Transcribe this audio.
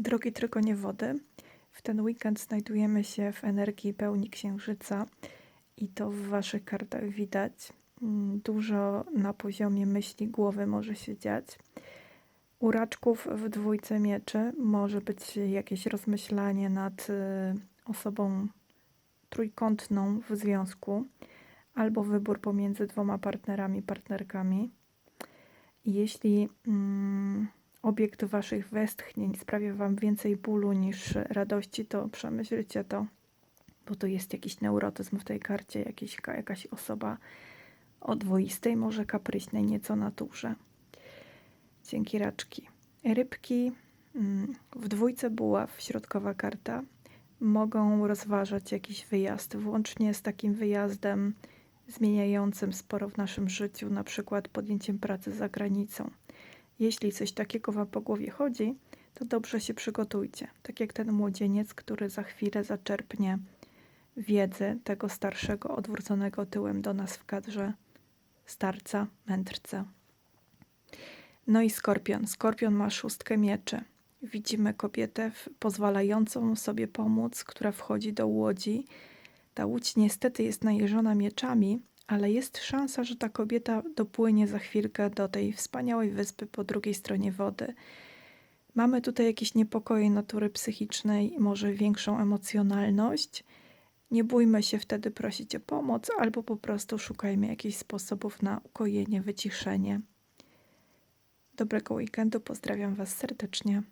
Drogi Trygonie Wody, w ten weekend znajdujemy się w energii pełni Księżyca i to w Waszych kartach widać. Mm, Dużo na poziomie myśli głowy może się dziać. U raczków w dwójce mieczy może być jakieś rozmyślanie nad y, osobą trójkątną w związku albo wybór pomiędzy dwoma partnerami, partnerkami. Jeśli mm, obiekt waszych westchnień sprawia wam więcej bólu niż radości, to przemyślcie to, bo tu jest jakiś neurotyzm w tej karcie, jakiś, jakaś osoba o dwoistej, może kapryśnej nieco naturze. Dzięki raczki. Rybki mm, w dwójce buław, środkowa karta, mogą rozważać jakiś wyjazd, włącznie z takim wyjazdem zmieniającym sporo w naszym życiu, na przykład podjęciem pracy za granicą. Jeśli coś takiego Wam po głowie chodzi, to dobrze się przygotujcie. Tak jak ten młodzieniec, który za chwilę zaczerpnie wiedzy tego starszego, odwróconego tyłem do nas w kadrze starca, mędrca. No i skorpion. Skorpion ma szóstkę mieczy. Widzimy kobietę pozwalającą sobie pomóc, która wchodzi do łodzi. Ta łódź niestety jest najeżona mieczami, ale jest szansa, że ta kobieta dopłynie za chwilkę do tej wspaniałej wyspy po drugiej stronie wody. Mamy tutaj jakieś niepokoje natury psychicznej, może większą emocjonalność. Nie bójmy się wtedy prosić o pomoc, albo po prostu szukajmy jakichś sposobów na ukojenie, wyciszenie. Dobrego weekendu, pozdrawiam Was serdecznie.